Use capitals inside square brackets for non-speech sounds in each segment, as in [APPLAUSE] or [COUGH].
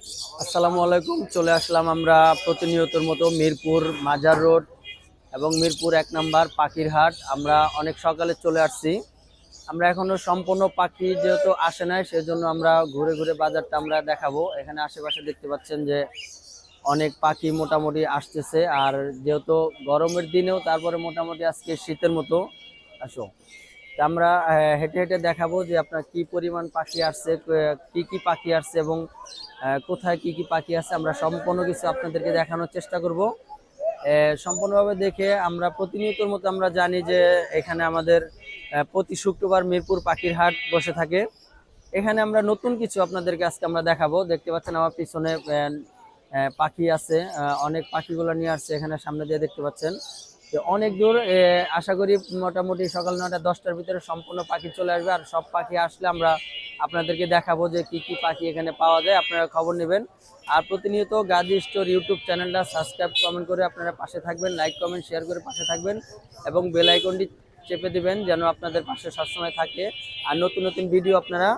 আসসালামু আলাইকুম, চলে আসলাম আমরা প্রতিনিয়তর মতো মিরপুর মাজার রোড এবং মিরপুর এক নাম্বার পাখির হাট। আমরা অনেক সকালে চলে আসছি। আমরা এখনও সম্পূর্ণ পাখি যেহেতু আসে নাই, সেজন্য আমরা ঘুরে ঘুরে বাজারটা আমরা দেখাবো। এখানে আশেপাশে দেখতে পাচ্ছেন যে অনেক পাখি মোটামুটি আসতেছে। আর যেহেতু গরমের দিনেও, তারপরে মোটামুটি আজকে শীতের মতো। আসো। আমরা হেঁটে হেঁটে দেখাবো যে আপনার কি পরিমাণ পাখি আসছে কি কি পাখি আসছে এবং কোথায় কি কি পাখি আছে আমরা সম্পূর্ণ কিছু আপনাদেরকে দেখানোর চেষ্টা করব। সম্পূর্ণভাবে দেখে আমরা প্রতিনিয়তর মতো আমরা জানি যে এখানে আমাদের প্রতি শুক্রবার মিরপুর পাখির হাট বসে থাকে। এখানে আমরা নতুন কিছু আপনাদেরকে আজকে আমরা দেখাবো। দেখতে পাচ্ছেন আমার পিছনে পাখি আছে অনেক পাখিগুলো নিয়ে আসছে এখানে সামনে দিয়ে দেখতে পাচ্ছেন। যে অনেক দূর আশা করি মোটামুটি সকাল নটা দশটার ভিতরে সম্পূর্ণ পাখি চলে আসবে। আর সব পাখি আসলে আমরা আপনাদেরকে দেখাবো যে কি কি পাখি এখানে পাওয়া যায়। আপনারা খবর নেবেন। আর প্রতিনিয়ত গাজী স্টোর ইউটিউব চ্যানেলটা সাবস্ক্রাইব, কমেন্ট করে আপনারা পাশে থাকবেন। লাইক, কমেন্ট, শেয়ার করে পাশে থাকবেন এবং বেল আইকনটি চেপে দিবেন যেন আপনাদের পাশে সবসময় থাকে। আর নতুন নতুন ভিডিও আপনারা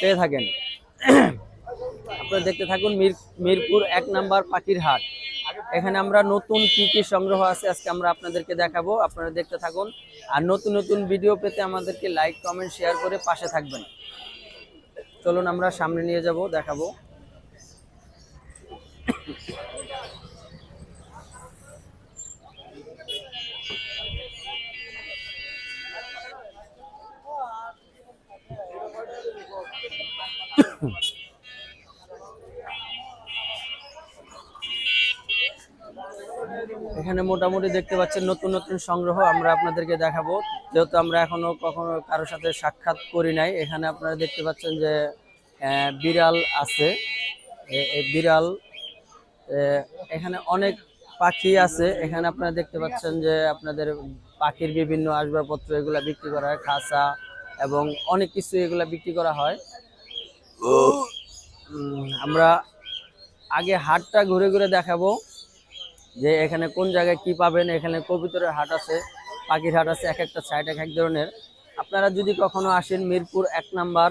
পেয়ে থাকেন। [CLEARS THROAT] আপনারা দেখতে থাকুন মির, মিরপুর এক নাম্বার পাখির হাট। এখানে আমরা নতুন কি কি সংগ্রহ আছে আজকে আমরা আপনাদেরকে দেখাবো আপনারা দেখতে থাকুন আর নতুন নতুন ভিডিও পেতে আমাদেরকে লাইক কমেন্ট শেয়ার করে পাশে থাকবেন চলুন আমরা সামনে নিয়ে যাব দেখাবো এখানে মোটামুটি দেখতে পাচ্ছেন নতুন নতুন সংগ্রহ আমরা আপনাদেরকে দেখাবো। যেহেতু আমরা এখনও কখনো কারোর সাথে সাক্ষাৎ করি নাই, এখানে আপনারা দেখতে পাচ্ছেন যে বিড়াল আছে। বিড়াল এখানে অনেক পাখি আছে। এখানে আপনারা দেখতে পাচ্ছেন যে, আপনাদের পাখির বিভিন্ন আসবাবপত্র এগুলা বিক্রি করা হয়, খাঁচা এবং অনেক কিছু এগুলা বিক্রি করা হয়। আমরা আগে হাটটা ঘুরে ঘুরে দেখাবো। যে এখানে কোন জায়গায় কি পাবেন, এখানে কবিতরের হাট আছে, পাখির হাট আছে এক একটা সাইড এক এক ধরনের। আপনারা যদি কখনো আসেন মিরপুর এক নাম্বার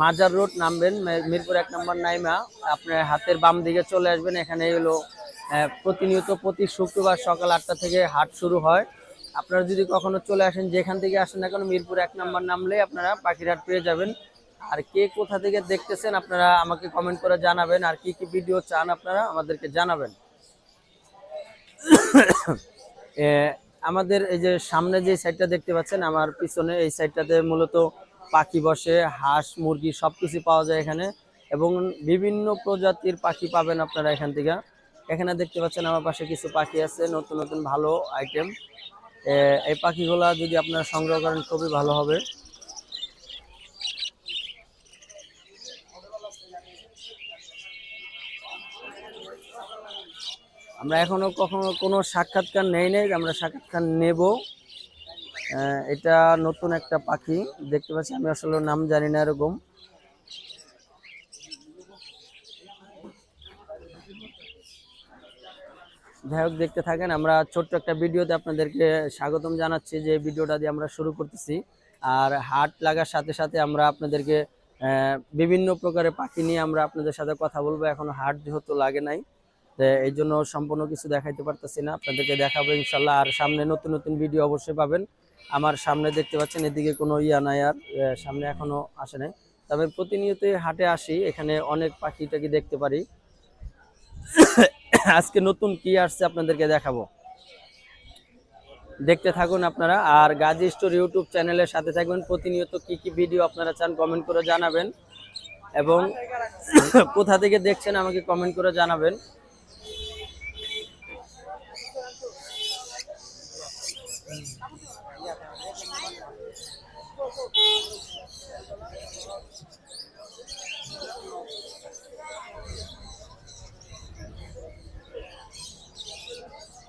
মাজার রোড নামবেন মিরপুর এক নাম্বার নাইমা, আপনার হাতের বাম দিকে চলে আসবেন, এখানে হলো প্রতিনিয়ত প্রতি শুক্রবার সকাল আটটা থেকে হাট শুরু হয়। আপনারা যদি কখনো চলে আসেন, যেখান থেকে আসেন না কেন, মিরপুর এক নাম্বার নামলে আপনারা পাখির হাট পেয়ে যাবেন। আর কে কোথা থেকে দেখতেছেন, আপনারা আমাকে কমেন্ট করে জানাবেন। আর কি কি ভিডিও চান আপনারা, আমাদেরকে জানাবেন। [COUGHS] আমাদের এই যে সামনে যে সাইডটা দেখতে পাচ্ছেন, আমার পিছনে এই সাইডটাতে মূলত পাখি বসে, হাঁস, মুরগি সব কিছু পাওয়া যায় এখানে। এবং বিভিন্ন প্রজাতির পাখি পাবেন আপনারা এখান থেকে। এখানে দেখতে পাচ্ছেন আমার পাশে কিছু পাখি আছে, নতুন নতুন, ভালো আইটেম এই পাখিগুলা যদি আপনারা সংগ্রহ করেন, খুবই ভালো হবে। আমরা এখনও কখনো কোনো সাক্ষাৎকার নেই নেই, আমরা সাক্ষাৎকার নেব। এটা নতুন একটা পাখি, দেখতে পাচ্ছি, আমি আসলে নাম জানি না এরকম। যাই হোক, দেখতে থাকেন, আমরা ছোট্ট একটা ভিডিওতে আপনাদেরকে স্বাগতম জানাচ্ছি, যে ভিডিওটা দিয়ে আমরা শুরু করতেছি। আর হাট লাগার সাথে সাথে আমরা আপনাদেরকে বিভিন্ন প্রকারের পাখি নিয়ে আমরা আপনাদের সাথে কথা বলব। এখনও হাট যেহেতু লাগে নাই এই জন্য সম্পূর্ণ কিছু দেখাইতে পারতেছি না। আপনাদেরকে দেখাবো ইনশাল্লাহ। আর সামনে নতুন নতুন ভিডিও অবশ্যই পাবেন। আমার সামনে দেখতে পাচ্ছেন, এদিকে কোনো ইয়া নাই আর সামনে এখনও আসে নাই। তবে প্রতিনিয়তই হাটে আসি, এখানে অনেক পাখি টাকি দেখতে পারি। [COUGHS] আজকে নতুন কি আসছে আপনাদেরকে দেখাবো। দেখতে থাকুন আপনারা। আর গাজী স্টোর ইউটিউব চ্যানেলের সাথে থাকবেন। প্রতিনিয়ত কি কি ভিডিও আপনারা চান কমেন্ট করে জানাবেন। এবং [COUGHS] কোথা থেকে দেখছেন আমাকে কমেন্ট করে জানাবেন।